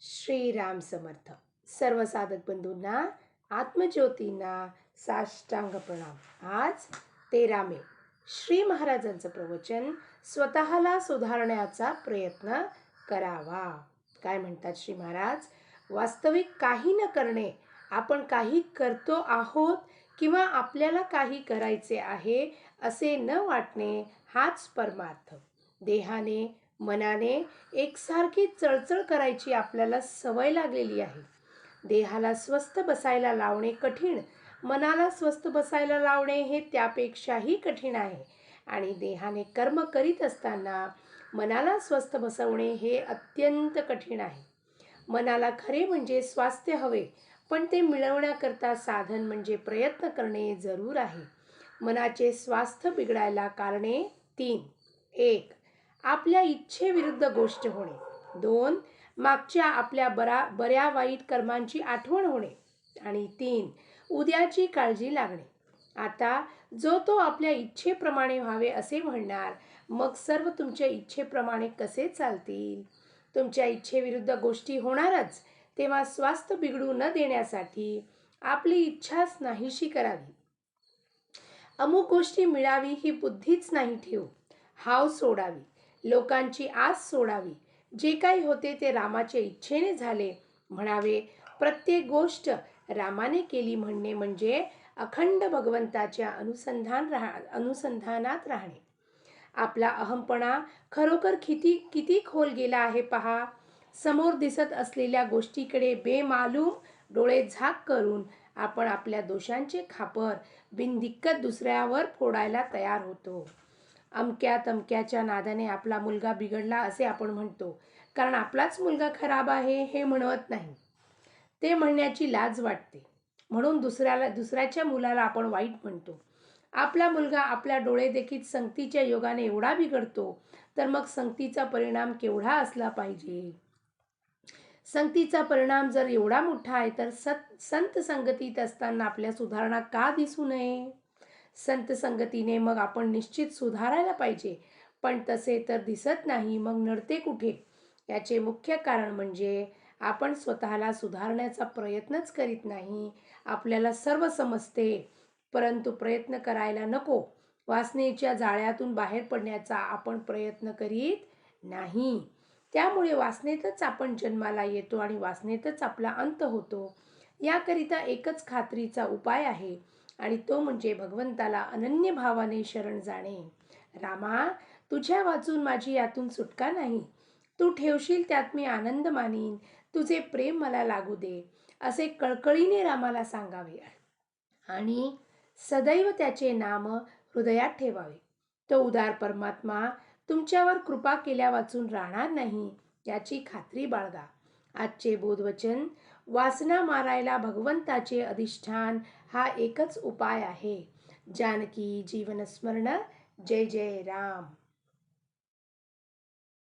श्रीराम समर्थ. सर्व साधक बंधूंना आत्मज्योतींना साष्टांग प्रणाम. आज तेरा मे. श्री महाराजांचं प्रवचन स्वतःला सुधारण्याचा प्रयत्न करावा. काय म्हणतात श्री महाराज? वास्तविक काही न करणे आपण काही करतो आहोत किंवा आपल्याला काही करायचे आहे असे न वाटणे हाच परमार्थ. देहाने मनाने एकसारखी चळचळ करायची आपल्याला सवय लागलेली आहे. देहाला स्वस्थ बसायला लावणे कठीण मनाला स्वस्थ बसायला लावणे हे त्यापेक्षाही कठीण आहे. आणि देहाने कर्म करीत असताना मनाला स्वस्थ बसवणे हे अत्यंत कठीण आहे. मनाला खरे म्हणजे स्वास्थ्य हवे पण ते मिळवण्याकरता साधन म्हणजे प्रयत्न करणे जरूर आहे. मनाचे स्वास्थ्य बिघडायला कारणे तीन. एक आपल्या इच्छेविरुद्ध गोष्ट होणे. दोन मागच्या आपल्या बरा बऱ्या वाईट कर्मांची आठवण होणे. आणि तीन उद्याची काळजी लागणे. आता जो तो आपल्या इच्छेप्रमाणे व्हावे असे म्हणणार मग सर्व तुमच्या इच्छेप्रमाणे कसे चालतील? तुमच्या इच्छेविरुद्ध गोष्टी होणारच तेव्हा स्वास्थ्य बिघडू न देण्यासाठी आपली इच्छाच नाहीशी करावी. अमुक गोष्टी मिळावी ही बुद्धीच नाही ठेवू. हाव सोडावी. लोकांची आस सोडावी. जे काही होते ते रामाच्या इच्छेने झाले. म्हणावे प्रत्येक गोष्ट रामाने केली म्हणणे म्हणजे अखंड भगवंताच्या अनुसंधान राहा अनुसंधानात राहणे. आपला अहमपणा खरोखर किती किती खोल गेला आहे पहा. समोर दिसत असलेल्या गोष्टीकडे बेमालूम डोळे झाक करून आपण आपल्या दोषांचे खापर बिनदिक्कत दुसऱ्यावर फोडायला तयार होतो. अमक्या तमक्याच्या नादाने आपला मुलगा बिघडला असे आपण म्हणतो. कारण आपलाच मुलगा खराब आहे हे म्हणवत नाही. ते म्हणण्याची लाज वाटते. म्हणून दुसऱ्याला दुसऱ्याच्या मुलाला आपण वाईट म्हणतो. आपला मुलगा आपल्या डोळेदेखील संगतीच्या योगाने एवढा बिघडतो तर मग संगतीचा परिणाम केवढा असला पाहिजे? संगतीचा परिणाम जर एवढा मोठा आहे तर सत संत संगतीत असताना आपल्या सुधारणा का दिसू नये? संत संगतीने मग आपण निश्चित सुधारायला पाहिजे. पण तसे तर दिसत नाही मग नडते कुठे? याचे मुख्य कारण म्हणजे आपण स्वतःला सुधारण्याचा प्रयत्नच करीत नाही. आपल्याला सर्व समजते. परंतु प्रयत्न करायला नको. वासनेच्या जाळ्यातून बाहेर पडण्याचा आपण प्रयत्न करीत नाही. त्यामुळे वासनेतच आपण जन्माला येतो आणि वासनेतच आपला अंत होतो. याकरिता एकच खात्रीचा उपाय आहे. आणि तो म्हणजे भगवंताला अनन्य भावाने शरण जाणे. रामा तुझ्या वाचून माझी यातून सुटका नाही. तू ठेवशील त्यात मी आनंद मानीन. तुझे प्रेम मला लागू दे असे कळकळीने रामाला सांगावे. आणि सदैव त्याचे नाम हृदयात ठेवावे. तो उदार परमात्मा तुमच्यावर कृपा केल्या वाचून राहणार नाही याची खात्री बाळगा. आजचे बोधवचन वासना मारायला भगवंताचे अधिष्ठान हा एकच उपाय आहे. जानकी जीवनस्मरण. जय जय राम.